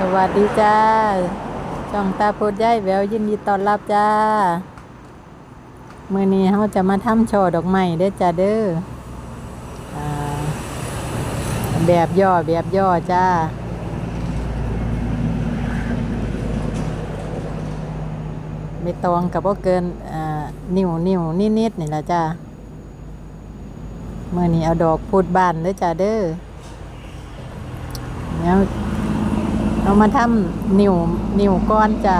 สวัสดีจ้า ช่องตาโพดย้ายแววยินดีต้อนรับจ้ามื่อนี้เราจะมาทำช่อดอกไม้เด้อจ้าเด้ออ่าแบบย่อแบบย่อจ้า ไม่ตองกับว่าเกินอ่านิ้วนิ้วนิดๆนี่แหละจ้าเมื่อนี้เอาดอกพูดบานเด้อจ้าเด้อแล้ว เอามาทำนิ้วนิ้วก้อนจ้า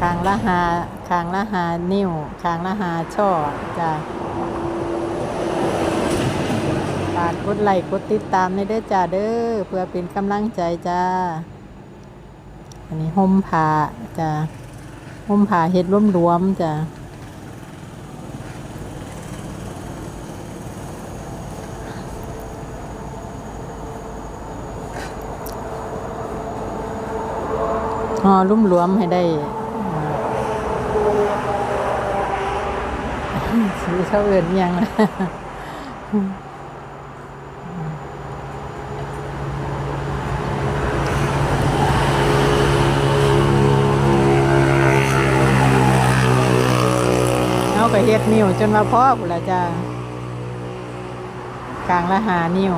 คางละหาคางละหานิ้วคางละหาช่อจ้าฝากกดไลค์กดติดตามในเด้อจ้าเด้อเพื่อเป็นกำลังใจจ้าอันนี้ห่มผ้าจ้ะห่มผ้าเฮ็ดรวมๆจ้ะ ห่อรุ่มรวมให้ได้อ่าชื่อเขาเอื่นยังเอาไปเฮ็ดนิ้วจนมาพอพุ่นละจ้ากลางละหานิ้ว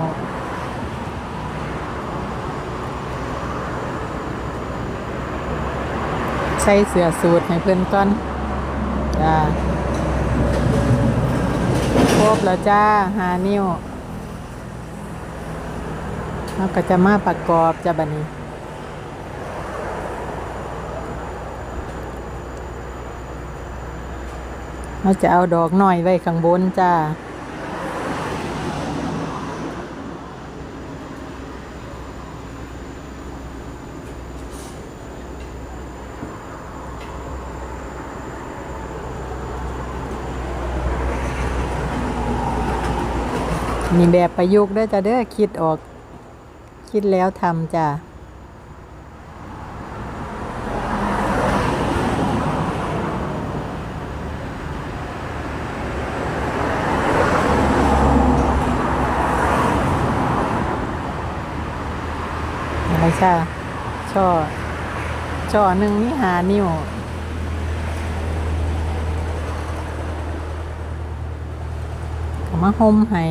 ใส่เสื้อสูทให้เพื่อนก่อนจ้าครบแล้วจ้าหานิ้วเราก็จะมาประกอบจ้าบัดนี้เราจะเอาดอกหน่อยไว้ข้างบนจ้า นี่แบบประยุกต์ด้อจ้าเด้อคิดออก คิดแล้วทำจ้าอะไรช่าช่อช่อหนึ่งนี่หานิ้วมาห่มให้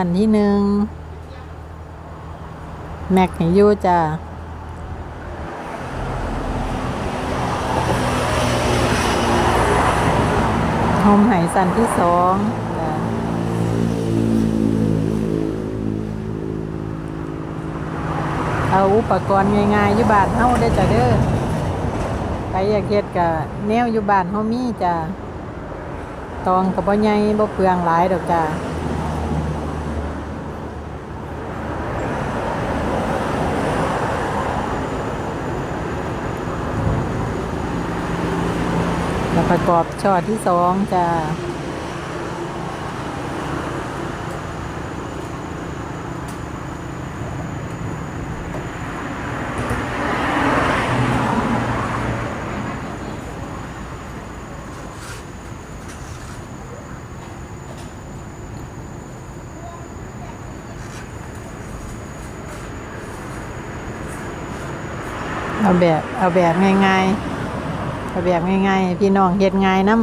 สั่นที่หนึ่งแม็กให้ยู่จ้าห่มให้สั่นที่สองเอาอุปกรณ์ง่ายๆอยู่บ้านเฮาได้จ้ะเด้อใครอยากเฮ็ดก็แนวอยู่บ้านเฮามีจ้ะตองก็บ่ใหญ่บ่เปลืองหลายดอกจ้ะ ประกอบช่อที่สองจ้ะเอาแบบ เอาแบบง่ายๆ เอาแบบง่ายๆพี่น้องเฮ็ดง่ายน้ำ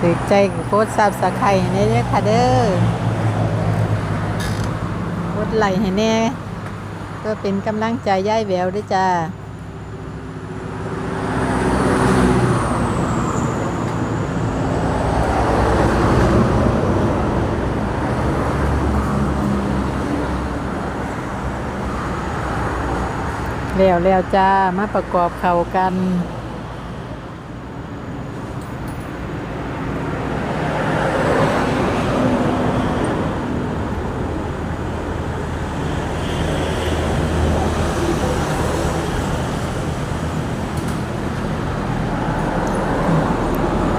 ถือใจโคตรซับสะไข่ในเด้อค่ะเด้อโคตรไหลให้แน่เพื่อเป็นกำลังใจย่ายแววด้วยจ้า แล้วแล้วจ้า มาประกอบเข้ากัน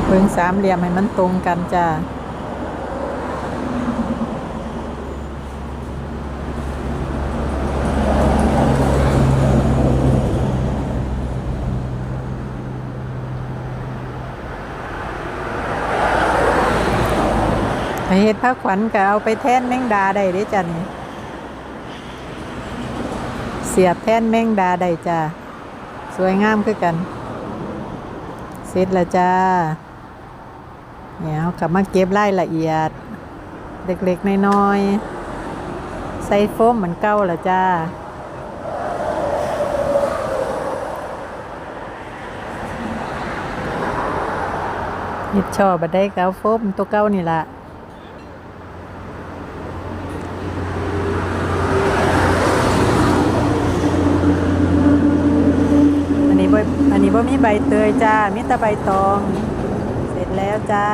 เพิ่งสามเหลี่ยมให้มันตรงกันจ้า เฮ็ดผ้าขวัญก็เอาไปแท่นแมงดาได้เด้จ้ะนี่เสียบแท่นแมงดาได้จ้าสวยงามคือกัน เสร็จแล้วจ้าเนี่ยเอากลับมาเก็บรายละเอียด เล็กๆน้อยๆใส่โฟมเหมือนเก่าละจ้าหยิบช่อบัดได้ก็เอาโฟมตัวเก่านี่ละอันนี้บ่อันนี้บ่ มีใบเตยจ้า มีแต่ใบตอง เสร็จแล้วจ้า